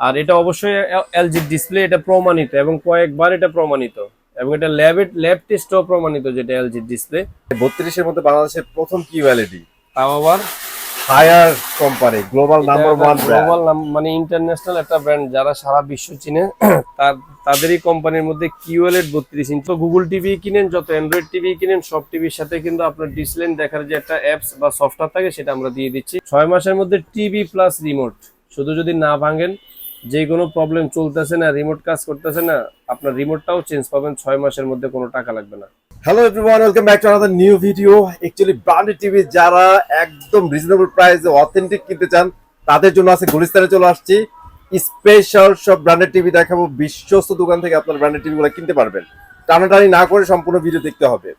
আর এটা অবশ্যই LG display এটা প্রমাণিত এবং কয়েকবার এটা প্রমাণিত এবং এটা ল্যাব ল্যাব টেস্টও প্রমাণিত যেটা এলজি ডিসপ্লে। বত্রিশের মধ্যে বাংলাদেশের প্রথম কিউএলইডি তাও আবার Haier company global number one global মানে ইন্টারন্যাশনাল একটা ব্র্যান্ড যারা সারা বিশ্ব চিনে তার তাদেরই কোম্পানির মধ্যে কিউএলএড বত্রিশ ইঞ্চ গুগল টিভি কিনেন যত অ্যান্ড্রয়েড টিভি কিনেন সব টিভির সাথে কিন্তু আপনার ডিসপ্লে দেখার যে একটা অ্যাপস বা সফটওয়্যার থাকে সেটা আমরা দিয়ে দিচ্ছি। ছয় মাসের মধ্যে টিভি প্লাস রিমোট শুধু যদি না ভাঙেন যে কোনো প্রবলেম চলতেছে না রিমোট কাজ করতেছে না, আপনার রিমোটটাও চেঞ্জ পাবেন, ছয় মাসের মধ্যে কোনো টাকা লাগবে না। Hello everyone welcome back to another new video actually branded TV যারা একদম রিজনেবল প্রাইসে অথেন্টিক কিনতে চান, তাদের জন্য আছে গুলিস্তানে চলে আসছি। স্পেশাল সব ব্র্যান্ডেড টিভি দেখাবো, বিশ্বস্ত দোকান থেকে আপনার ব্র্যান্ডেড টিভিগুলো কিনতে পারবেন। টানাটানি না করে সম্পূর্ণ ভিডিও দেখতে হবে।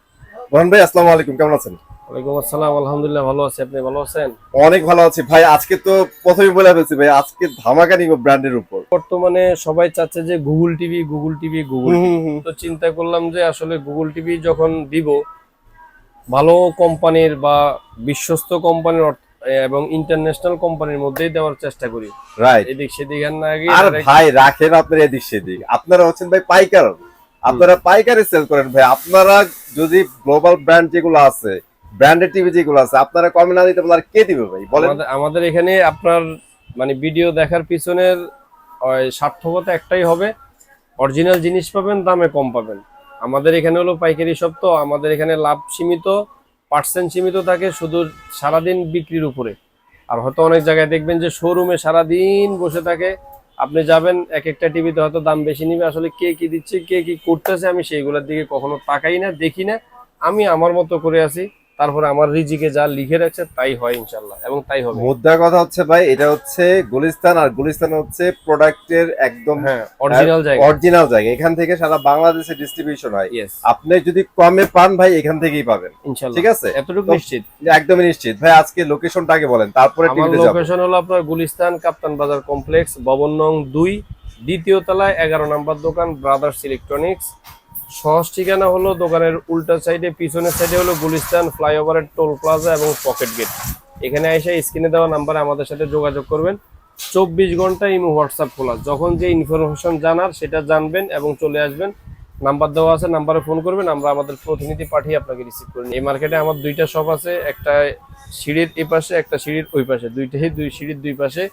মোহন ভাই, আসসালামু আলাইকুম, কেমন আছেন? ওয়ালাইকুম আসসালাম আলহামদুলিল্লাহ ভালো আছি। আপনি ভালো আছেন? অনেক ভালো আছি। ভাই আজকে তো প্রথমে বলে ফেলছি ভাই আজকে ধামাকা নিব ব্র্যান্ডের উপর। বর্তমানে সবাই চাচ্ছে যে Google TV Google TV Google তো চিন্তা করলাম যে আসলে গুগল টিভি যখন দিব ভালো কোম্পানির বা বিশ্বস্ত কোম্পানির এবং ইন্টারন্যাশনাল কোম্পানির মধ্যেই দেওয়ার চেষ্টা করি। রাইট এদিক সেদিক আর না আর ভাই রাখেন আপনার এদিক সেদিক। আপনারা হচ্ছেন ভাই পাইকার। আপনারা পাইকারে সেল করেন ভাই। আপনারা যদি গ্লোবাল ব্র্যান্ড যেগুলো আছে ব্র্যান্ডেড টিভি যেগুলো আছে, আপনারা কমে না দিতে আর কে দিবে ভাই? বলেন। আমাদের- এখানে আপনার মানে ভিডিও দেখার পিছনের সার্থকতা একটাই হবে অরিজিনাল জিনিস পাবেন, দামে কম পাবেন। আমাদের এখানে হলো পাইকারি সব তো, আমাদের এখানে লাভ সীমিত পার্সেন্ট সীমিত থাকে শুধু সারাদিন বিক্রির উপরে। আর হয়তো অনেক জায়গায় দেখবেন যে শোরুমে সারাদিন বসে থাকে, আপনি যাবেন, এক একটা টিভিতে হয়তো দাম বেশি নিবে, আসলে কে কি দিচ্ছে, কে কি করতেছে, আমি সেইগুলোর দিকে কখনো তাকাই না, দেখি না। আমি আমার মতো করে আছি। তারপরে আমার রিজিকে যা লিখে রাখছে তাই হয় ইনশাল্লাহ এবং তাই হবে। মুদ্রার কথা হচ্ছে ভাই এটা হচ্ছে গুলিস্তান আর গুলিস্তান হচ্ছে প্রোডাক্টের একদম হ্যাঁ অরিজিনাল জায়গা। অরিজিনাল জায়গা। এখান থেকে সারা বাংলাদেশে ডিস্ট্রিবিউশন হয়। আপনি যদি কমে পান ভাই এখান থেকেই পাবেন। ইনশাল্লাহ ঠিক আছে? এতটুকু নিশ্চিত। একদমই নিশ্চিত। ভাই আজকে লোকেশনটা আগে বলেন তারপরে টিভিতে যাব। লোকেশন হলো আপনার গুলিস্তান কাপ্তান বাজার কমপ্লেক্স ভবন নং দুই দ্বিতীয় তলায় এগারো নম্বর দোকান ব্রাদার্স ইলেকট্রনিক্স সহজ ঠিকানা হলো দোকানের উল্টা সাইডে, পিছনের সাইডে হলো গুলিস্তান, ফ্লাইওভারের টোল প্লাজা এবং পকেট গেট। এখানে এসে স্ক্রিনে দেওয়া নাম্বারে আমাদের সাথে যোগাযোগ করবেন। চব্বিশ ঘণ্টা ইমো হোয়াটসঅ্যাপ খোলা। যখন যে ইনফরমেশন জানার, সেটা জানবেন এবং চলে আসবেন। নাম্বার দেওয়া আছে, নাম্বারে ফোন করবেন, আমরা আমাদের প্রতিনিধি পাঠিয়ে আপনাকে রিসিভ করি এই মার্কেটে আমার দুইটা শপ আছে, একটা সিঁড়ির এই পাশে একটা সিঁড়ির ওই পাশে দুইটাই দুই সিঁড়ির দুই পাশে।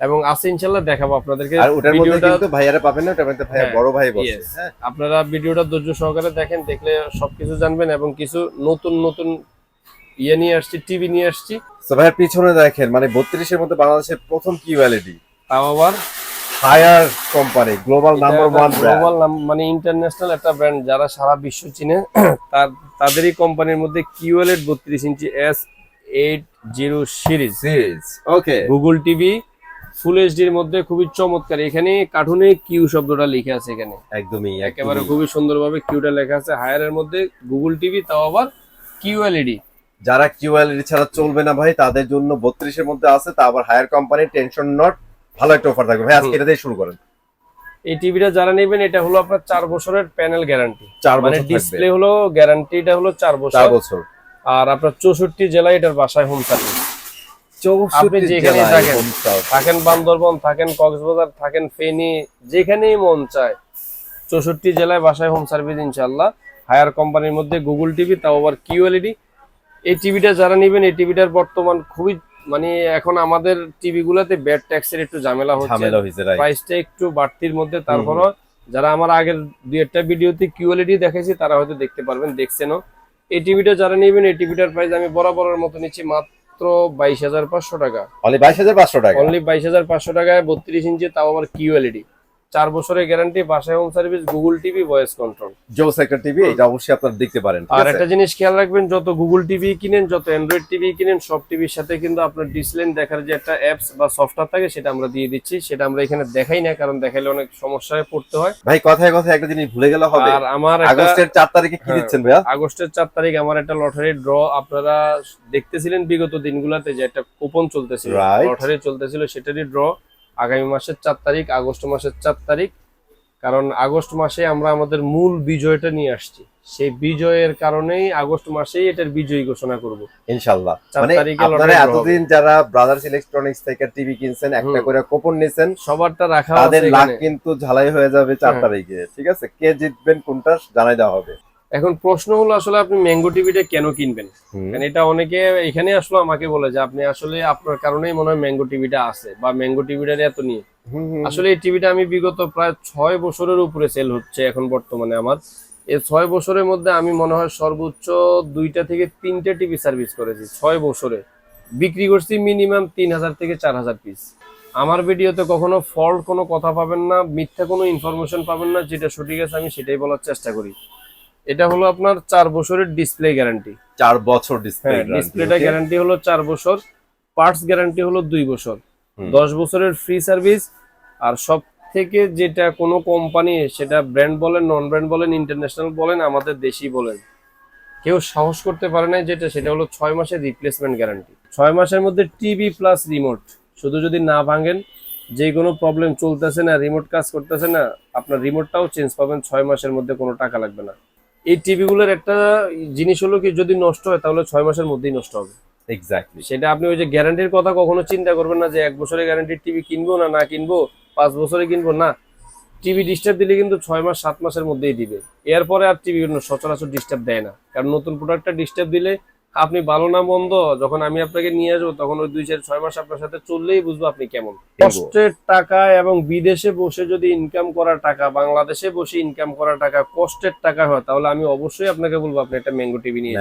এবং আছে ইনশাল্লাহ দেখাবো আপনাদেরকে আর ওটার মধ্যে কিন্তু ভাইয়ারা পাবেন না মধ্যে ভাইয়া হ্যাঁ, বড় ভাই বসে। হ্যাঁ। আপনারা ভিডিওটা ধৈর্য সহকারে দেখেন দেখলে সবকিছু জানবেন এবং কিছু নতুন নতুন ইয়ে নিয়ে আসছি টিভি নিয়ে আসছি। তো ভাইয়ের পিছনে দেখেন মানে বত্রিশের মধ্যে বাংলাদেশের প্রথম কিউএলইডি তাও আবার Haier company global number one global মানে ইন্টারন্যাশনাল একটা ব্র্যান্ড যারা সারা বিশ্ব চিনে তার তাদেরই কোম্পানির মধ্যে কিউএলএড বত্রিশ inch S eight zero series series okay Google TV full এইচডির মধ্যে খুবই চমৎকার। এখানে কার্টুনে কিউ শব্দটা লিখে আছে এখানে। একদমই একেবারে খুবই সুন্দরভাবে কিউটা লেখা আছে। হায়ারের মধ্যে গুগল টিভি তাও আবার কিউ কিউএলইডি যারা কিউ কিউএলইডি ছাড়া চলবে না ভাই তাদের জন্য বত্রিশের মধ্যে আছে তা আবার হায়ার কোম্পানি টেনশন নট ভালো একটা অফার থাকবে। ভাই আজকে এটা দিয়ে শুরু করেন। এই টিভিটা যারা নেবেন এটা হলো আপনার চার বছরের প্যানেল গ্যারান্টি চার মানে বছর ডিসপ্লে হলো গ্যারান্টিটা হলো চার বছর। চার বছর। আর আপনার চৌষট্টি জেলায় এটার বাসায় হোম সার্ভিস আপনি জেলায় থাকেন। থাকেন বান্দরবন থাকেন কক্সবাজার থাকেন ফেনী যেখানেই মন চায়। চৌষট্টি জেলায় বাসায় হোম সার্ভিস ইনশাল্লাহ হায়ার কোম্পানির মধ্যে গুগল টিভি তাও আবার কিউএলইডি এই টিভিটা যারা নেবেন এই টিভিটার বর্তমান খুবই মানে এখন আমাদের টিভি গুলাতে ব্যাড ট্যাক্সের একটু ঝামেলা হচ্ছে। প্রাইসটা একটু বাড়তির মধ্যে তারপরও যারা আমার আগের দুই একটা ভিডিওতে কিউএলইডি দেখেছি তারা হয়তো দেখতে পারবেন দেখছেনও। এই টিভিটা যারা নেবেন এই টিভিটার প্রাইস আমি বরাবরের মতো নিচ্ছি মাত্র বাইশ হাজার পাঁচশো টাকা। অনলি বাইশ হাজার পাঁচশো টাকা? অনলি বাইশ হাজার পাঁচশো টাকায় বত্রিশ ইঞ্চি তাও আবার কিউএলইডি চার বছরের গ্যারান্টি বাসায় home service Google TV voice control জো সেক্টর টিভি এটা অবশ্যই আপনারা দেখতে পারেন আর একটা জিনিস খেয়াল রাখবেন যত গুগল টিভি কিনেন যত অ্যান্ড্রয়েড টিভি কিনেন সব টিভির সাথে কিন্তু আপনার ডিসপ্লে দেখার যে একটা অ্যাপস বা সফটওয়্যার থাকে সেটা আমরা দিয়ে দিচ্ছি। সেটা আমরা এখানে দেখাই না কারণ দেখাইলে অনেক সমস্যায় পড়তে হয়। ভাই কথায় কথায় একটা জিনিস ভুলে গেলে হবে। আর আমার আগস্টের চার তারিখে কি হ্যাঁ। দিচ্ছেন ভাইয়া? আগস্টের চার তারিখ আমার একটা লটারি ড্র আপনারা দেখতেছিলেন বিগত দিনগুলোতে যে একটা কুপন চলতেছিল। লটারি চলতেছিল সেটারই ড্র আগামী মাসের চার তারিখ আগস্ট মাসের চার তারিখ। কারণ আগস্ট মাসে আমরা আমাদের মূল বিজয়টা নিয়ে আসছি। সেই বিজয়ের কারণেই আগস্ট মাসেই এটার বিজয়ী ঘোষণা করব। ইনশাল্লাহ মানে আপনারা এতদিন যারা ব্রাদার্স ইলেকট্রনিক্স থেকে টিভি কিনছেন একটা করে কুপন নিছেন সবারটা রাখা তাদের আছে লাখ। কিন্তু ঝালাই হয়ে যাবে চার হ্যাঁ। তারিখে। ঠিক আছে? কে জিতবেন কোনটা জানাই দেওয়া হবে। এখন প্রশ্ন হলো আসলে আপনি ম্যাঙ্গো টিভিটা কেন কিনবেন? কারণ এটা অনেকে এখানে আসলো আমাকে বলে যে আপনি আসলে আপনার কারণেই মনে হয় ম্যাঙ্গো টিভিটা আছে বা ম্যাঙ্গো টিভিটার এত নিয়ে। আসলে এই টিভিটা আমি বিগত প্রায় ছয় বছরের উপরে সেল হচ্ছে এখন বর্তমানে আমার। এই ছয় বছরের মধ্যে আমি মনে হয় সর্বোচ্চ দুইটা থেকে তিনটে টিভি সার্ভিস করেছি ছয় বছরে। বিক্রি করছি মিনিমাম তিন হাজার থেকে চার হাজার পিস আমার ভিডিওতে কখনো ফল্ট কোনো কথা পাবেন না মিথ্যা কোনো ইনফরমেশন পাবেন না যেটা সঠিক আছে আমি সেটাই বলার চেষ্টা করি। এটা হলো আপনার চার বছরের ডিসপ্লে গ্যারান্টি চার বছর ডিসপ্লে ডিসপ্লেটা গ্যারান্টি হলো চার বছর পার্টস গ্যারান্টি হলো দুই বছর। দশ বছরের ফ্রি সার্ভিস আর সব থেকে যেটা কোনো কোম্পানি সেটা ব্র্যান্ড বলেন নন ব্র্যান্ড বলেন ইন্টারন্যাশনাল বলেন আমাদের দেশি বলেন কেউ সাহস করতে পারে না যেটা সেটা হলো ছয় মাসের রিপ্লেসমেন্ট গ্যারান্টি ছয় মাসের মধ্যে টিভি প্লাস রিমোট শুধু যদি না ভাঙেন যে কোনো প্রবলেম চলতেছে না রিমোট কাজ করতেছে না আপনার রিমোটটাও চেঞ্জ পাবেন ছয় মাসের মধ্যে কোনো টাকা লাগবে না। এই টিভিগুলোর একটা জিনিস হলো কি যদি নষ্ট হয় তাহলে ছয় মাসের মধ্যেই নষ্ট হবে। এক্স্যাক্টলি সেটা আপনি ওই যে গ্যারান্টির কথা কখনো চিন্তা করবেন না যে এক বছরের গ্যারান্টির টিভি কিনবো না না কিনবো পাঁচ বছরে কিনবো না। টিভি ডিস্টার্ব দিলে কিন্তু ছয় মাস সাত মাসের মধ্যেই দিবে। এরপরে আর টিভি সচরাচর ডিস্টার্ব দেয় না। কারণ নতুন প্রোডাক্টটা ডিস্টার্ব দিলে আপনি ভালো না বন্ধ যখন আমি আপনাকে নিয়ে আসব তখন ওই দুই চার ছয় মাস আপনার সাথে চললেই বুঝব আপনি কেমন। কষ্টের টাকা এবং বিদেশে বসে যদি ইনকাম করা টাকা বাংলাদেশে বসে ইনকাম করা টাকা কষ্টের টাকা হয় তাহলে আমি অবশ্যই আপনাকে বলব আপনি একটা ম্যাঙ্গো টিভি নিয়ে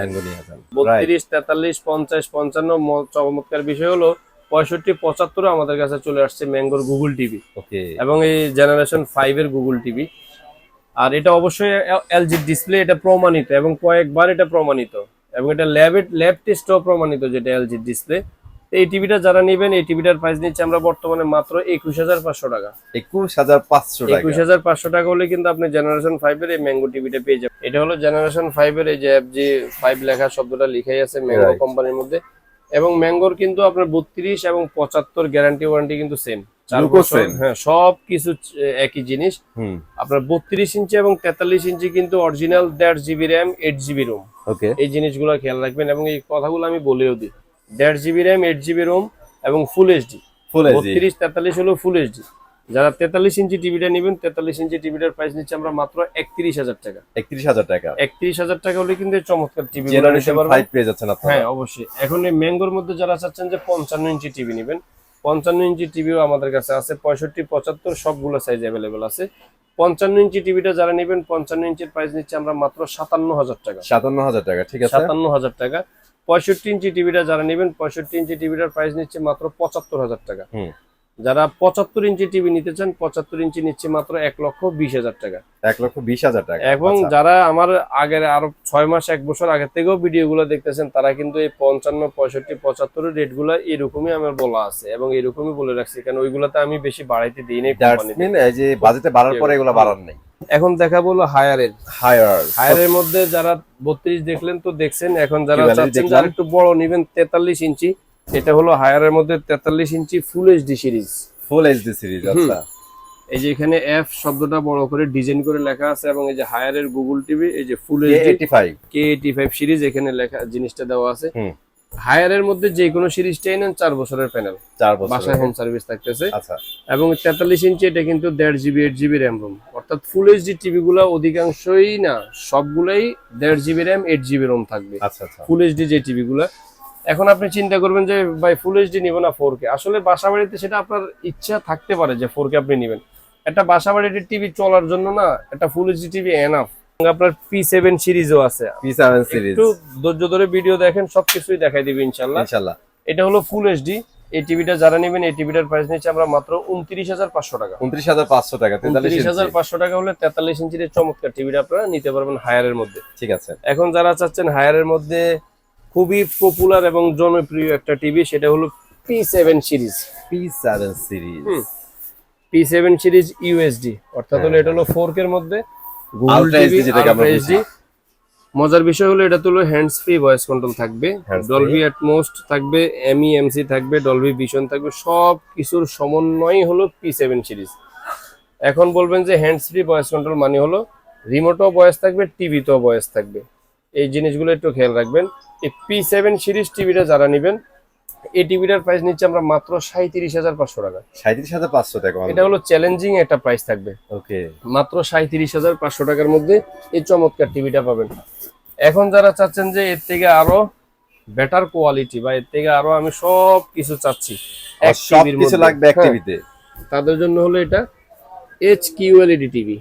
বত্রিশ তেতাল্লিশ পঞ্চাশ পঞ্চান্ন চমৎকার বিষয় হলো পঁয়ষট্টি পঁচাত্তরে আমাদের কাছে চলে আসছে ম্যাঙ্গোর গুগল টিভি। ওকে। এবং এই জেনারেশন ফাইভ এর গুগল টিভি। আর এটা অবশ্যই এলজি ডিসপ্লে এটা প্রমাণিত এবং কয়েকবার এটা প্রমাণিত। এবং এটা ল্যাবে ল্যাব টেস্টও প্রমাণিত যেটা এলজি ডিসপ্লে। এই টিভিটা যারা নেবেন এই টিভিটার প্রাইস নিচ্ছে আমরা বর্তমানে মাত্র একুশ হাজার পাঁচশো টাকা। একুশ হাজার পাঁচশো একুশ হাজার পাঁচশো টাকা হলে কিন্তু আপনি জেনারেশন ফাইভ এর এই ম্যাঙ্গো টিভিটা পেয়ে যাবেন। এটা হলো জেনারেশন ফাইভ এর এই যে যে ফাইভ লেখা শব্দটা লিখাই আছে ম্যাঙ্গো কোম্পানির মধ্যে। এবং ম্যাঙ্গোর কিন্তু আপনার বত্রিশ এবং পঁচাত্তর গ্যারান্টি ওয়ারেন্টি কিন্তু সেম হ্যাঁ সব কিছু একই জিনিস। আপনার বত্রিশ ইঞ্চি এবং তেতাল্লিশ ইঞ্চি কিন্তু অরিজিনাল দেড় GB RAM eight GB ROM okay. এই জিনিসগুলো খেয়াল রাখবেন এবং এই কথাগুলো আমি বলেও দিই। দেড় GB RAM eight GB ROM এবং ফুল এইচডি বত্রিশ তেতাল্লিশ হলো ফুল এইচডি যারা তেতাল্লিশ ইঞ্চি টিভিটা নেবেন তেতাল্লিশ ইঞ্চি টিভিটার প্রাইস নিচ্ছে আমরা মাত্র একত্রিশ হাজার টাকা। একত্রিশ হাজার টাকা। একত্রিশ হাজার টাকা হলে কিন্তু চমৎকার টিভি পেয়ে যাচ্ছেন হ্যাঁ অবশ্যই। এখন এই ম্যাঙ্গোর মধ্যে যারা চাচ্ছেন যে পঞ্চান্ন ইঞ্চি টিভি নেবেন পঞ্চান্ন ইঞ্চি টিভিও আমাদের কাছে আছে পঁয়ষট্টি পঁচাত্তর সবগুলো সাইজ অ্যাভেলেবেল আছে। পঞ্চান্ন ইঞ্চি টিভিটা যারা নেবেন পঞ্চান্ন ইঞ্চির প্রাইস নিচ্ছে আমরা মাত্র সাতান্ন হাজার টাকা। সাতান্ন হাজার টাকা ঠিক আছে? সাতান্ন হাজার টাকা। পঁয়ষট্টি ইঞ্চি টিভিটা যারা নেবেন পঁয়ষট্টি ইঞ্চি টিভিটার প্রাইস নিচ্ছে মাত্র পঁচাত্তর হাজার টাকা। যারা পঁচাত্তর ইঞ্চি টিভি নিতে চান পঁচাত্তর ইঞ্চি নিচ্ছে মাত্র এক লক্ষ বিশ হাজার টাকা। এক লক্ষ বিশ হাজার টাকা। এবং আচ্ছা। যারা আমার আগের আরও ছয় মাস এক বছর আগের থেকেও ভিডিওগুলো দেখতেছেন তারা কিন্তু এই পঞ্চান্ন পঁয়ষট্টি পঁচাত্তরের রেটগুলো এরকমই আমার বলা আছে এবং এরকমই বলে রাখছি কারণ ওইগুলোতে আমি বেশি বাড়াইতে দিই নাই যে বাজেটে বাড়ার পরে এগুলো বাড়ার নেই। এখন দেখা বলল হায়ারের হায়ার হায়ারের মধ্যে যারা বত্রিশ দেখলেন তো দেখছেন এখন যারা চাচ্ছেন যারা একটু বড় নিবেন তেতাল্লিশ ইঞ্চি। এটা হলো হায়ারের মধ্যে তেতাল্লিশ inch full HD series full HD series আচ্ছা। এই যে এখানে এফ শব্দটা বড় করে ডিজাইন করে লেখা আছে এবং এই যে হায়ারের গুগল টিভি এই যে full HD K eighty five series এখানে লেখা জিনিসটা দেওয়া আছে। হায়ারের মধ্যে যে কোনো সিরিজটাই নেন চার বছরের প্যানেল চার বছর বাসায় হোম সার্ভিস থাকতেছে। আচ্ছা। এবং তেতাল্লিশ ইঞ্চি এটা কিন্তু দেড় GB eight GB RAM ROM অর্থাৎ ফুল এইচডি টিভি গুলো অধিকাংশই না সবগুলাই দেড় GB RAM eight GB ROM থাকবে। আচ্ছা আচ্ছা। ফুল এইচডি যে টিভি গুলো এখন আপনি চিন্তা করবেন যে ভাই ফুল এইচডি নিব না ফোর কে আসলে বাসা বাড়িতে সেটা আপনার ইচ্ছা থাকতে পারে যে ফোর কে আপনি নেবেন। একটা বাসা বাড়ির টিভি চলার জন্য না একটা ফুল এইচডি টিভি এনাফ আপনার পি সেভেন সিরিজও আছে। P seven series. একটু ধৈর্য ধরে ভিডিও দেখেন সবকিছুই দেখাই দিবে ইনশাল্লাহ ইনশাল্লাহ এটা হলো ফুল এইচডি এই টিভিটা যারা নেবেন এই টিভিটার প্রাইস নিচ্ছে আমরা মাত্র উনত্রিশ হাজার পাঁচশো টাকা। উনত্রিশ হাজার পাঁচশো টাকা তেতাল্লিশ উনত্রিশ হাজার পাঁচশো টাকা হলে তেতাল্লিশ ইঞ্চির চমৎকার টিভিটা আপনারা নিতে পারবেন হায়ারের মধ্যে। ঠিক আছে। এখন যারা চাচ্ছেন হায়ারের মধ্যে খুবই পপুলার এবং জনপ্রিয় একটা টিভি সেটা হলো P seven series P seven series P seven series USD অর্থাৎ হলো এটা হলো ফোর মধ্যে। যেটাকে আমরা বুঝি। মজার বিষয় হলো এটা তো হলো হ্যান্ডস ফ্রি ভয়েস কন্ট্রোল থাকবে। ডলবি অ্যাটমোস্ট থাকবে এমই এমসি থাকবে ডলবি ভিশন থাকবে সব কিছুর সমন্বয় হলো পি সেভেন সিরিজ এখন বলবেন যে হ্যান্ডস ফ্রি ভয়েস কন্ট্রোল মানে হলো রিমোটও ভয়েস থাকবে টিভিতেও ভয়েস থাকবে। এই জিনিসগুলো একটু খেয়াল রাখবেন। এই পি সেভেন সিরিজ টিভিটা যারা নেবেন এই টিভিটার প্রাইস নিচ্ছে আমরা মাত্র সাঁত্রিশ হাজার পাঁচশো টাকা। সাঁত্রিশ হাজার পাঁচশো টাকা এটা হলো চ্যালেঞ্জিং একটা প্রাইস থাকবে। ওকে মাত্র সাঁত্রিশ হাজার পাঁচশো টাকার মধ্যে এই চমৎকার টিভিটা পাবেন। এখন যারা চাচ্ছেন যে এর থেকে আরও বেটার কোয়ালিটি বা এর থেকে আরও আমি সব কিছু চাচ্ছি এক সব TV র কিছু মধ্যে। লাগবে এক হ্যাঁ, টিভিতে? তাদের জন্য হলো এটা এইচ কিউএলইডি টিভি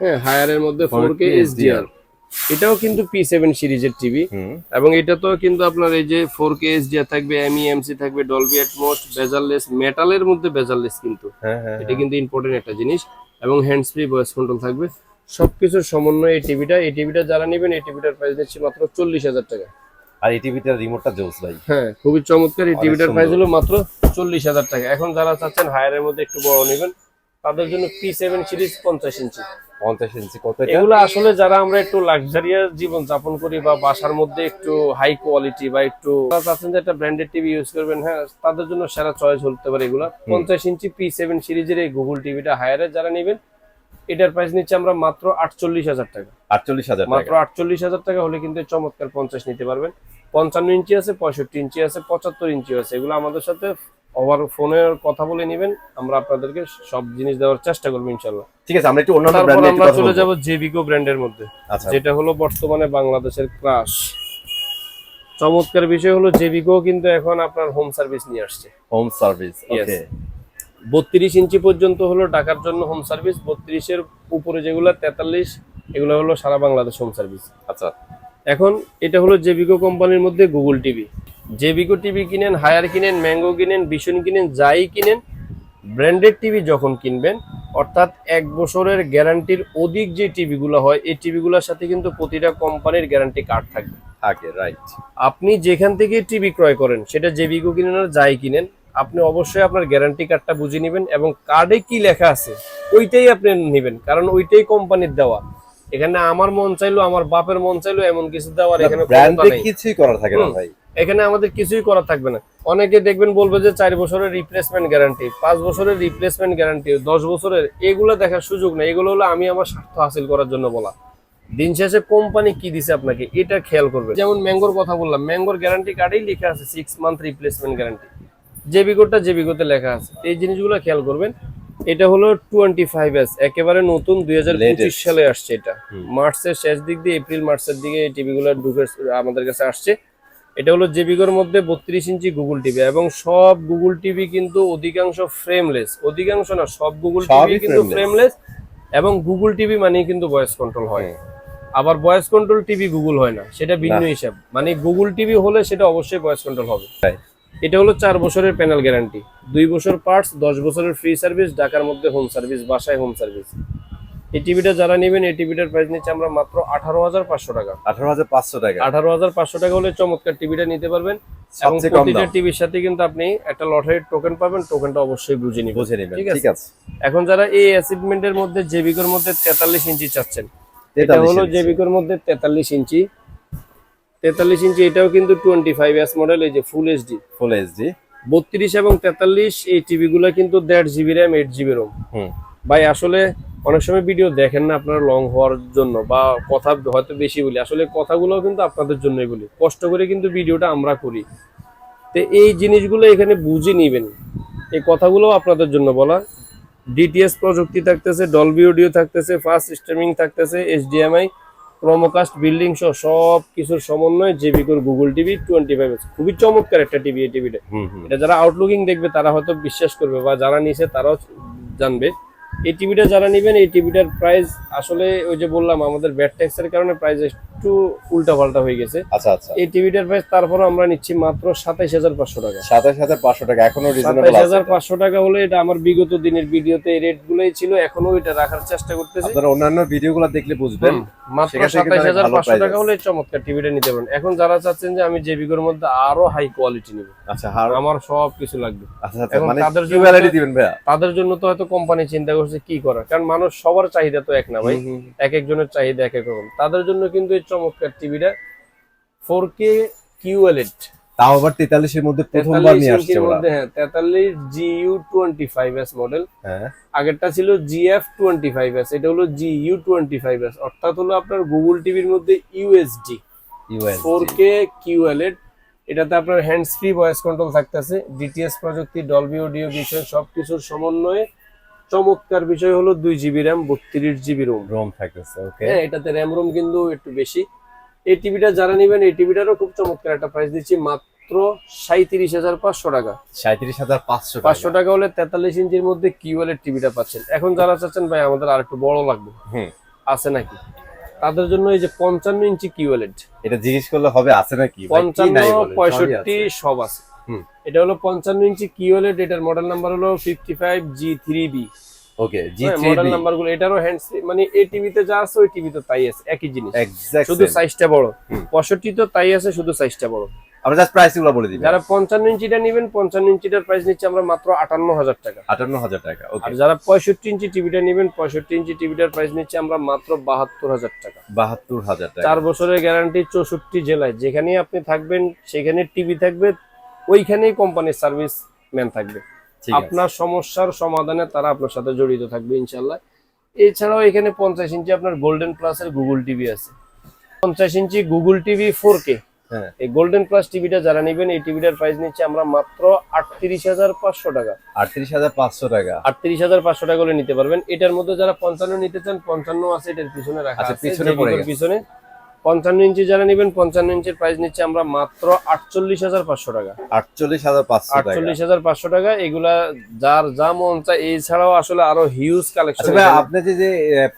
হ্যাঁ হায়ারের মধ্যে ফোর 4K কে এইচডিআর এটাও কিন্তু পি সেভেন সিরিজের টিভি এবং এটা তো কিন্তু আপনার এই যে ফোর কে এইচডিআর থাকবে এমইএমসি থাকবে ডলবি অ্যাটমোস বেজারলেস মেটালের মধ্যে বেজারলেস কিন্তু। হ্যাঁ হ্যাঁ এটা কিন্তু ইম্পর্টেন্ট একটা জিনিস। এবং হ্যান্ডস ফ্রি ভয়েস কন্ট্রোল থাকবে। সবকিছুর সমন্বয় এই টিভিটা এই টিভিটা যারা নেবেন এই টিভিটার প্রাইস দিচ্ছি মাত্র চল্লিশ হাজার টাকা। আর এই টিভিটার রিমোটটা জোস ভাই। হ্যাঁ খুবই চমৎকার। এই টিভিটার। প্রাইস হলো মাত্র চল্লিশ হাজার টাকা। এখন যারা চাচ্ছেন হায়ারের মধ্যে একটু বড় নেবেন তাদের জন্য পি সেভেন সিরিজ পঞ্চাশ ইঞ্চি। পঞ্চাশ ইঞ্চি কত এটা? এগুলো আসলে যারা আমরা একটু লাক্সারিয়াস জীবন যাপন করি বা বাসার মধ্যে একটু হাই কোয়ালিটি বা একটু চাচ্ছেন যে একটা ব্র্যান্ডেড টিভি ইউজ করবেন হ্যাঁ তাদের জন্য সেরা চয়েস হতে পারে এগুলো। পঞ্চাশ ইঞ্চি পি সেভেন সিরিজের এই গুগল টিভিটা হায়ারে যারা নেবেন এটার প্রাইস নিচ্ছে আমরা মাত্র আটচল্লিশ হাজার টাকা। আটচল্লিশ হাজার মাত্র আটচল্লিশ হাজার টাকা হলে কিন্তু চমৎকার পঞ্চাশ নিতে পারবেন। পঞ্চান্ন ইঞ্চি আছে পঁয়ষট্টি ইঞ্চি আছে পঁচাত্তর ইঞ্চি আছে। এগুলো আমাদের সাথে ওভার ফোনের কথা বলে নেবেন আমরা আপনাদেরকে সব জিনিস দেওয়ার চেষ্টা করব ইনশাল্লাহ। ঠিক আছে আমরা একটু অন্যান্য ব্র্যান্ডে আমরা চলে যাব জেবিকো ব্র্যান্ডের মধ্যে আচ্ছা। যেটা হলো বর্তমানে বাংলাদেশের ক্রাশ চমৎকার বিষয় হলো জেবিকো কিন্তু এখন আপনার হোম সার্ভিস নিয়ে আসছে। Home service. ওকে বত্রিশ ইঞ্চি পর্যন্ত হলো টাকার জন্য হোম সার্ভিস বত্রিশের উপরে যেগুলো তেতাল্লিশ এগুলো হলো সারা বাংলাদেশ হোম সার্ভিস আচ্ছা। এখন এটা হলো জেবিকো কোম্পানির মধ্যে গুগল টিভি জেবিকো টিভি কিনেন হায়ার কিনেন ম্যাঙ্গো কিনেন ভীষণ কিনেন যাই কিনেন ব্র্যান্ডেড টিভি যখন কিনবেন অর্থাৎ এক বছরের গ্যারান্টির অধিক যে টিভিগুলো হয় এই টিভিগুলোর সাথে কিন্তু প্রতিটা কোম্পানির গ্যারান্টি কার্ড থাকবে। থাকে রাইট আপনি যেখান থেকে টিভি ক্রয় করেন সেটা জেবিকো কিনেন আর যাই কিনেন আপনি অবশ্যই আপনার গ্যারান্টি কার্ডটা বুঝে নেবেন এবং কার্ডে কি লেখা আছে ওইটাই আপনি নেবেন কারণ ওইটাই কোম্পানির দেওয়া। এখানে আমার মন চাইলো আমার বাপের মন চাইলো এমন কিছু দেওয়ার এখানে। কিছুই করার থাকে না ভাই। এখানে আমাদের কিছুই করা থাকবে না। অনেকে দেখবেন বলবে যে চার বছরের রিপ্লেসমেন্ট গ্যারান্টি পাঁচ বছরের রিপ্লেসমেন্ট গ্যারান্টি দশ বছরের এগুলো দেখার সুযোগ নেই। এগুলো হলো আমি আমার স্বার্থ হাসিল করার জন্য বলা। দিন শেষে কোম্পানি কি দিছে আপনাকে এটা খেয়াল করবে। যেমন ম্যাঙ্গোর কথা বললাম ম্যাঙ্গোর গ্যারান্টি কার্ডেই লেখা আছে সিক্স মান্থ রিপ্লেসমেন্ট গ্যারান্টি জেবিকোটা জেবিকোতে লেখা আছে। এই জিনিসগুলো খেয়াল করবেন। এটা হলো টোয়েন্টি ফাইভ এস একেবারে নতুন দুই. সালে আসছে এটা মার্চের শেষ দিক দিয়ে এপ্রিল মার্চের দিকে এই টিভিগুলো ঢুকে আমাদের কাছে আসছে এটা হলো জেবিকোর মধ্যে বত্রিশ ইঞ্চি গুগল টিভি এবং সব গুগল টিভি কিন্তু অধিকাংশ ফ্রেমলেস অধিকাংশ না সব গুগল টিভি কিন্তু। ফ্রেমলেস এবং গুগল টিভি মানেই কিন্তু ভয়েস কন্ট্রোল হয়। আবার ভয়েস কন্ট্রোল টিভি গুগল হয় না সেটা ভিন্ন হিসাব মানে গুগল টিভি হলে সেটা অবশ্যই ভয়েস কন্ট্রোল হবে. এটা হলো চার বছরের প্যানেল গ্যারান্টি দুই বছর পার্টস দশ বছরের ফ্রি সার্ভিস ঢাকার মধ্যে হোম সার্ভিস বাসায় হোম সার্ভিস এই টিভিটা যারা নেবেন এই টিভিটার প্রাইস নিচ্ছে আমরা মাত্র আঠারো হাজার পাঁচশো টাকা। আঠারো হাজার পাঁচশো টাকা। আঠারো হাজার পাঁচশো টাকা হলে চমৎকার টিভিটা নিতে পারবেন। এবং প্রতিটা টিভির সাথে কিন্তু আপনি একটা লটারির টোকেন পাবেন টোকেনটা অবশ্যই বুঝে নিবেন। বুঝে নেবেন ঠিক আছে। এখন যারা এই মধ্যে জেবিকোর মধ্যে তেতাল্লিশ ইঞ্চি চাচ্ছেন এটা 43 হলো। জেবিকোর মধ্যে তেতাল্লিশ ইঞ্চি। তেতাল্লিশ ইঞ্চি এটাও কিন্তু টোয়েন্টি ফাইভ এস মডেল এই যে ফুল এইচডি ফুল এইচডি বত্রিশ এবং তেতাল্লিশ এই টিভি গুলো কিন্তু দেড় GB RAM eight GB ROM হুম। ভাই আসলে অনেক সময় ভিডিও দেখেন না আপনারা লং হওয়ার জন্য বা কথা হয়তো বেশি বলি। আসলে কথাগুলো কিন্তু আপনাদের জন্যই বলি। কষ্ট করে কিন্তু ভিডিওটা আমরা করি। তো এই জিনিসগুলো এখানে বুঝে নিবেন। এই কথাগুলো আপনাদের জন্য বলা। ডিটিএস প্রযুক্তি থাকতেছে ডলবি অডিও থাকতেছে ফাস্ট স্ট্রিমিং থাকতেছে এইচডিএমআই ক্রোমোকাস্ট বিল্ডিং সহ সব কিছুর সমন্বয় জেবিকোর গুগল টিভি টোয়েন্টি ফাইভ খুবই চমৎকার একটা টিভি এই টিভিটা এটা যারা আউটলুকিং দেখবে তারা হয়তো বিশ্বাস করবে বা যারা নিছে তারাও জানবে। এই টিভিটা যারা নেবেন এই টিভিটার প্রাইস আসলে ওই যে বললাম আমাদের ব্যাট ট্যাক্সের কারণে প্রাইস একটু উল্টা পাল্টা হয়ে গেছে। আচ্ছা আচ্ছা। এই টিভিটার প্রাইস তারপরে আমরা নিচ্ছি মাত্র সাতাইশ হাজার পাঁচশো টাকা। সাতাশ হাজার পাঁচশো টাকা এখনও রিজনেবল সাতাইশ আছে হাজার পাঁচশো টাকা হলে এটা আমার বিগত দিনের ভিডিওতে এই রেট গুলোই ছিল এখনও এটা রাখার চেষ্টা করতেছি। আপনারা অন্যান্য ভিডিওগুলো দেখলে বুঝবেন। মাত্র সাতাইশ হাজার পাঁচশো টাকা হলে চমৎকার টিভিটা নিতে পারেন এখন যারা চাচ্ছেন যে আমি জেবিকোর মধ্যে আরও হাই কোয়ালিটি নিব আচ্ছা আমার সব কিছু লাগবে। আচ্ছা আচ্ছা মানে তাদের জন্য দিবেন ভাইয়া। তাদের জন্য তো হয়তো কোম্পানি চিন্তা করছে কি করা? কারণ মানুষ সবার চাহিদা তো এক না ভাই। এক একজনের চাহিদা এক এক রকম। তাদের জন্য কিন্তু এই চমৎকার টিভিটা ফোর কে কিউএলএড তাও আবার তেতাল্লিশের মধ্যে প্রথমবার নিয়ে আসছে ওরা। মধ্যে হ্যাঁ তেতাল্লিশ GU twenty five S model হ্যাঁ। আগেরটা ছিল জিএফ টোয়েন্টি ফাইভ এস এটা হলো জিইউ টোয়েন্টি ফাইভ এস অর্থাৎ হলো আপনার গুগল টিভির মধ্যে USD US four K QLED এটাতে আপনার হ্যান্ডস ফ্রি ভয়েস কন্ট্রোল থাকতেছে। ডিটিএস প্রযুক্তি ডলবি অডিও বিষয় সবকিছুর সমন্বয়ে চমৎকার বিষয় হলো দুই জিবি র্যাম বত্রিশ জিবি রোম রোম থাকতেছে ওকে হ্যাঁ এটাতে র্যাম রোম কিন্তু একটু বেশি। এই টিভিটা যারা নেবেন এই টিভিটারও খুব চমৎকার একটা প্রাইস দিচ্ছি মাত্র সাঁত্রিশ হাজার পাঁচশো টাকা। সাঁত্রিশ হাজার পাঁচশো পাঁচশো টাকা হলে তেতাল্লিশ ইঞ্চির মধ্যে কিউএলএড টিভিটা পাচ্ছেন। এখন যারা চাচ্ছেন ভাই আমাদের আর একটু বড় লাগবে। হুম। আছে নাকি? তাদের জন্য এই যে পঞ্চান্ন ইঞ্চি কিউএলএড এটা জিজ্ঞেস করলে হবে আছে নাকি? পঞ্চান্ন পঁয়ষট্টি সব আছে। এটা হলো পঞ্চান্ন ইঞ্চি কিওলেড এটার মডেল নাম্বার হলো fifty five G three B okay G model নাম্বারগুলো এটারও হ্যান্ড মানে এই টিভিতে যা আছে ওই টিভিতে তাই আছে একই জিনিস। শুধু সাইজটা বড়। পঁয়ষট্টি তো তাই আছে শুধু সাইজটা বড়। আমরা জাস্ট প্রাইসগুলো বলে দিবেন যারা পঞ্চান্ন ইঞ্চিটা নেবেন পঞ্চান্ন ইঞ্চিটার প্রাইস নিচ্ছে আমরা মাত্র আটান্ন হাজার টাকা। আটান্ন হাজার টাকা ওকে আর যারা পঁয়ষট্টি ইঞ্চি টিভিটা নেবেন পঁয়ষট্টি ইঞ্চি টিভিটার প্রাইস নিচ্ছে আমরা মাত্র বাহাত্তর হাজার টাকা। বাহাত্তর হাজার টাকা। চার বছরের গ্যারান্টি চৌষট্টি জেলায়। যেখানেই আপনি থাকবেন সেখানে টিভি থাকবে ওইখানেই কোম্পানির সার্ভিস ম্যান থাকবে। আপনার সমস্যার সমাধানে তারা আপনার সাথে জড়িত থাকবে ইনশাল্লাহ এছাড়াও এখানে পঞ্চাশ ইঞ্চি আপনার গোল্ডেন প্লাস এর গুগল টিভি আছে। পঞ্চাশ ইঞ্চি গুগল টিভি ফোর কে হ্যাঁ। এই গোল্ডেন প্লাস টিভিটা যারা নেবেন এই টিভিটার প্রাইস নিচ্ছে আমরা মাত্র আটত্রিশ হাজার পাঁচশো টাকা। আটত্রিশ হাজার পাঁচশো টাকা। আটত্রিশ হাজার পাঁচশো টাকা করে নিতে পারবেন। এটার মধ্যে যারা পঞ্চান্ন নিতে চান পঞ্চান্ন আছে এটার পিছনে রাখা আচ্ছা, আছে। পিছনে। পিছনে পঞ্চান্ন ইঞ্চি যারা নেবেন পঞ্চান্ন ইঞ্চির প্রাইস নিচ্ছে আমরা মাত্র আটচল্লিশ হাজার পাঁচশো টাকা। আটচল্লিশ হাজার পাঁচশো আটচল্লিশ হাজার পাঁচশো টাকা এগুলা যার যা মন চায় এছাড়াও আসলে আরও হিউজ কালেকশন আচ্ছা আপনি যে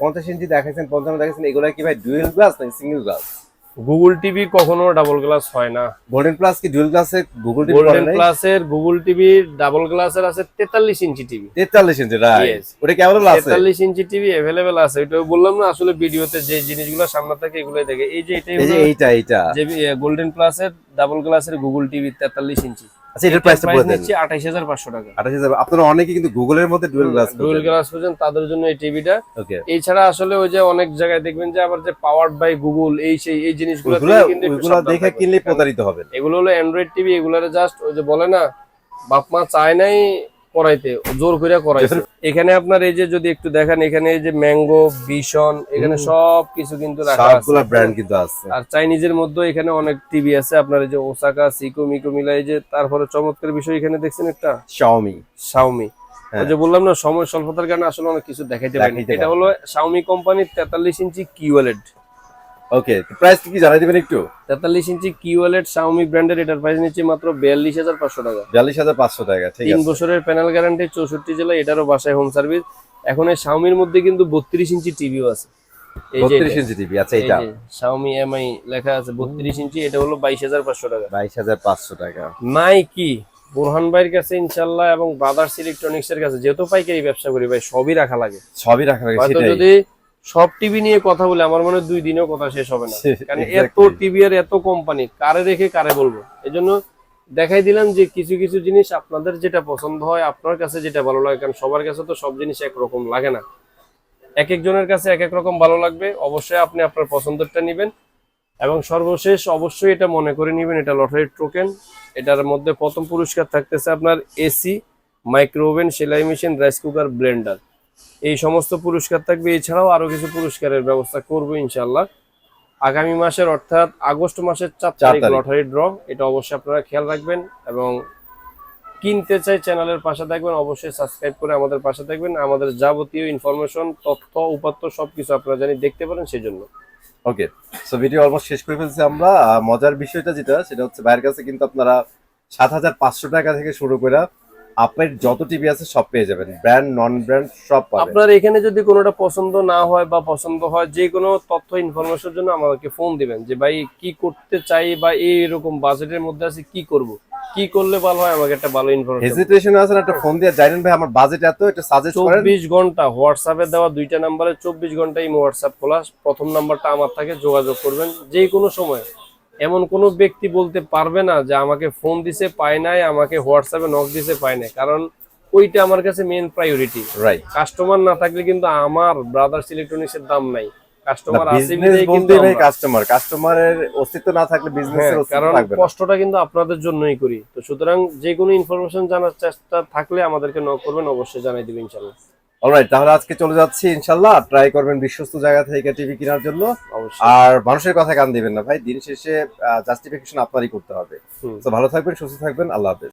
পঞ্চাশ ইঞ্চি দেখাচ্ছেন পঞ্চান্ন দেখাচ্ছেন এগুলা কি ভাই ডুয়েল গ্লাস নাকি সিঙ্গেল গ্লাস গুগল টিভি কখনো ডাবল গ্লাস হয় না। গোল্ডেন প্লাস কি ডুয়েল গ্লাসে গুগল টিভি গোল্ডেন প্লাসের গুগল টিভি ডাবল গ্লাসের আছে তেতাল্লিশ ইঞ্চি টিভি তেতাল্লিশ ইঞ্চি রাইট. ওটা কেমন আছে? তেতাল্লিশ ইঞ্চি টিভি अवेलेबल আছে। ওটা বললাম না আসলে ভিডিওতে যে জিনিসগুলো সামনে থাকে এগুলো দেখে। এই যে এটা এই যে এইটা এইটা। যে গোল্ডেন প্লাসের ডাবল গ্লাসের গুগল টিভি তেতাল্লিশ ইঞ্চি। আচ্ছা এটার প্রাইসটা বলে হাজার পাঁচশো টাকা। আঠাশ হাজার আপনারা অনেকে কিন্তু গুগলের মধ্যে ডুয়াল গ্লাস ডুয়াল গ্লাস খুঁজেন তাদের জন্য এই টিভিটা ওকে এছাড়া আসলে ওই যে অনেক জায়গায় দেখবেন যে আবার যে পাওয়ার্ড বাই গুগল এই সেই এই জিনিসগুলো কিন্তু এগুলো দেখে কিনলে প্রতারিত হবেন। এগুলো হলো অ্যান্ড্রয়েড টিভি এগুলারে জাস্ট ওই যে বলে না বাপ মা চায় নাই করাইতে জোর করে করাইছে। এখানে আপনার এই যে যদি একটু দেখেন এখানে এই যে ম্যাঙ্গো বিশন এখানে সব কিছু কিন্তু রাখা আছে। সবগুলা ব্র্যান্ড কিন্তু আছে। আর চাইনিজের মধ্যে এখানে অনেক টিভি আছে। আপনার এই যে ওসাকা সিকো মিকো মিলাই যে তারপরে চমৎকার বিষয় এখানে দেখছেন একটা? শাওমি শাওমি হ্যাঁ। যে বললাম না সময় স্বল্পতার কারণে আসলে অনেক কিছু দেখাইতে পারিনি। এটা হলো শাওমি কোম্পানির তেতাল্লিশ ইঞ্চি কিওয়ালেড ওকে প্রাইস কি জানাই দিবেন একটু? তেতাল্লিশ ইঞ্চি কিওয়ালেড শাওমি ব্র্যান্ডের এটার প্রাইস নিচ্ছে মাত্র বিয়াল্লিশ হাজার পাঁচশো টাকা। বিয়াল্লিশ হাজার পাঁচশো টাকা ঠিক আছে। বছরের প্যানেল গ্যারান্টি চৌষট্টি জেলায় এটারও বাসায় হোম সার্ভিস এখন এই শাওমির মধ্যে কিন্তু বত্রিশ ইঞ্চি টিভিও আছে। এই যে বত্রিশ এটা, ইঞ্চি টিভি আচ্ছা এটা শাওমি এমআই লেখা আছে বত্রিশ ইঞ্চি এটা হলো বাইশ হাজার পাঁচশো টাকা। বাইশ হাজার পাঁচশো টাকা। নাই কি বোরহান ভাইয়ের কাছে ইনশাল্লাহ এবং ব্রাদার্স ইলেকট্রনিক্স এর কাছে যেহেতু পাইকারি ব্যবসা করি ভাই সবই রাখা লাগে। সবই রাখা লাগে সেটাই। যদি সব টিভি নিয়ে কথা বলে আমার মনে হয় দুই দিনেও কথা শেষ হবে না। কারণ এত টিভি আর এত কোম্পানি কারে রেখে কারে বলব? এজন্য দেখাই দিলাম যে কিছু কিছু জিনিস আপনাদের যেটা পছন্দ হয় আপনার কাছে যেটা ভালো লাগে কারণ সবার কাছে তো সব জিনিস একরকম লাগে না। এক একজনের কাছে এক এক রকম ভালো লাগবে অবশ্যই আপনি আপনার পছন্দেরটা নেবেন। এবং সর্বশেষ অবশ্যই এটা মনে করে নেবেন এটা লটারির টোকেন এটার মধ্যে প্রথম পুরস্কার থাকতেছে আপনার এসি মাইক্রোওভেন সেলাই মেশিন রাইস কুকার ব্লেন্ডার এই সমস্ত পুরস্কার থাকবে। এছাড়াও আরও কিছু পুরস্কারের ব্যবস্থা করব ইনশাল্লাহ আগামী মাসের অর্থাৎ আগস্ট মাসের চার তারিখ। লটারি ড্র এটা অবশ্যই আপনারা খেয়াল রাখবেন এবং কিনতে চাই চ্যানেলের পাশে থাকবেন অবশ্যই সাবস্ক্রাইব করে আমাদের পাশে থাকবেন। আমাদের যাবতীয় ইনফরমেশন তথ্য উপাত্ত সবকিছু আপনারা জানি দেখতে পারেন সেই জন্য ওকে সো ভিডিও অলমোস্ট শেষ করে ফেলছি আমরা। মজার বিষয়টা যেটা সেটা হচ্ছে বাইরের কাছে কিন্তু আপনারা সাত হাজার পাঁচশো টাকা থেকে শুরু করে আপনার যত টিভি আছে সব পেয়ে যাবেন। ব্র্যান্ড নন ব্র্যান্ড সব পাবেন। আপনার এখানে যদি কোনোটা পছন্দ না হয় বা পছন্দ হয় যে কোনো তথ্য ইনফরমেশনের জন্য আমাকে ফোন দিবেন যে ভাই কি করতে চাই বা এই এরকম বাজেটের মধ্যে আছে কি করব? কি করলে ভালো হয়? আমাকে একটা ভালো ইনফরমেশন হেজিটেশন আছে একটা ফোন দিয়ে জানেন ভাই আমার বাজেট এত এটা সাজেস্ট করেন। চব্বিশ ঘণ্টা হোয়াটসঅ্যাপে দেওয়া দুইটা নাম্বারে চব্বিশ ঘণ্টা ইমো হোয়াটসঅ্যাপ খোলা। প্রথম নাম্বারটা আমার থাকে যোগাযোগ করবেন। যে কোনো সময়। এমন কোনো ব্যক্তি বলতে পারবে না যে আমাকে ফোন দিছে পায় নাই আমাকে হোয়াটসঅ্যাপে নক দিছে পায় নাই। কারণ ওইটা আমার কাছে মেন প্রায়োরিটি রাইট কাস্টমার না থাকলে কিন্তু আমার ব্রাদার্স ইলেকট্রনিক্স এর দাম নাই। কাস্টমার কাস্টমার কাস্টমারের অস্তিত্ব না থাকলে হ্যাঁ, বিজনেসের অস্তিত্ব কারণ কষ্টটা কিন্তু আপনাদের জন্যই করি। তো সুতরাং যে কোনো ইনফরমেশন জানার চেষ্টা থাকলে আমাদেরকে নক করবেন অবশ্যই জানাই দিবেন ইনশাল্লাহ অলরাইট তাহলে আজকে চলে যাচ্ছি ইনশাল্লাহ ট্রাই করবেন বিশ্বস্ত জায়গা থেকে টিভি কেনার জন্য। আর মানুষের কথা কান দিবেন না ভাই। দিন শেষে জাস্টিফিকেশন আপনারই করতে হবে। তো ভালো থাকবেন সুস্থ থাকবেন। আল্লাহ হাফেজ।